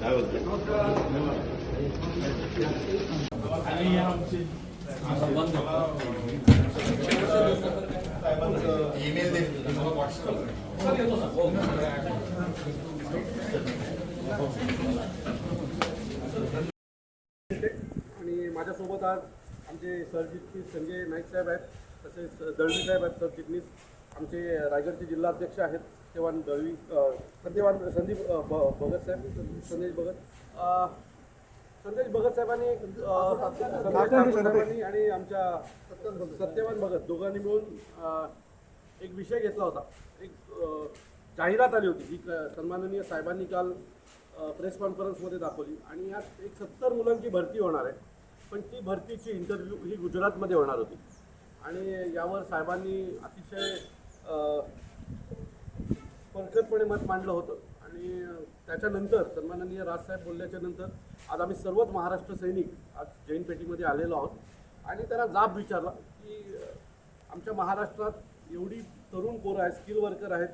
काय बोलते आणि माझ्यासोबत आज आमचे सरजित संजय नाईक साहेब आहेत. तसेच दळवी साहेब आहेत सरचिटणीस आमचे रायगडचे जिल्हाध्यक्ष आहेत सत्यवान दळवी सत्यवान संदीप भगत साहेब संदेश भगत. संदेश भगत साहेबांनी संदेश साहेबांनी आणि आमच्या सत्यवान भगत दोघांनी मिळून एक विषय घेतला होता. एक जाहिरात आली होती जी क- सन्माननीय साहेबांनी काल प्रेस कॉन्फरन्समध्ये दाखवली. आणि यात एक सत्तर मुलांची भरती होणार आहे. पण ती भरतीची इंटरव्ह्यू ही गुजरातमध्ये होणार होती. आणि यावर साहेबांनी अतिशय अ, परखतपणे मत मांडलं होतं. आणि त्याच्यानंतर सन्माननीय राजसाहेब बोलल्याच्या नंतर आज आम्ही सर्वच महाराष्ट्र सैनिक आज जैन पेटीमध्ये आलेलो आहोत. आणि त्यांना जाब विचारला की आमच्या महाराष्ट्रात एवढी तरुण पोरं आहेत स्किल वर्कर आहेत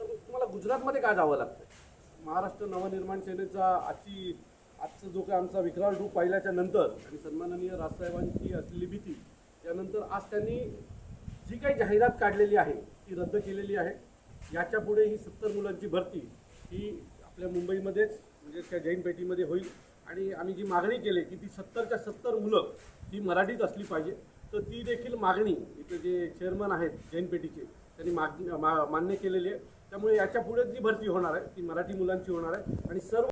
तर तुम्हाला गुजरातमध्ये काय जावं लागतं महाराष्ट्र नवनिर्माण सेनेचा आजची आजचा जो काय आमचा विक्राळ रूप पाहिल्याच्या नंतर आणि सन्माननीय राजसाहेबांची असलेली भीती त्यांनी जी काही जाहिरात काढलेली आहे ती रद्द केलेली आहे. याच्यापुढे ही सत्तर मुलांची भरती ही आपल्या मुंबईमध्येच म्हणजे त्या जैन पेटीमध्ये होईल. आणि आम्ही जी मागणी केली की ती सत्तरच्या सत्तर मुलं ही मराठीत असली पाहिजे तर ती देखील मागणी इथे जे चेअरमन आहेत जैन पेटीचे त्यांनी माग मा मान्य केलेली आहे. त्यामुळे याच्यापुढे जी भरती होणार आहे ती मराठी मुलांची होणार आहे. आणि सर्व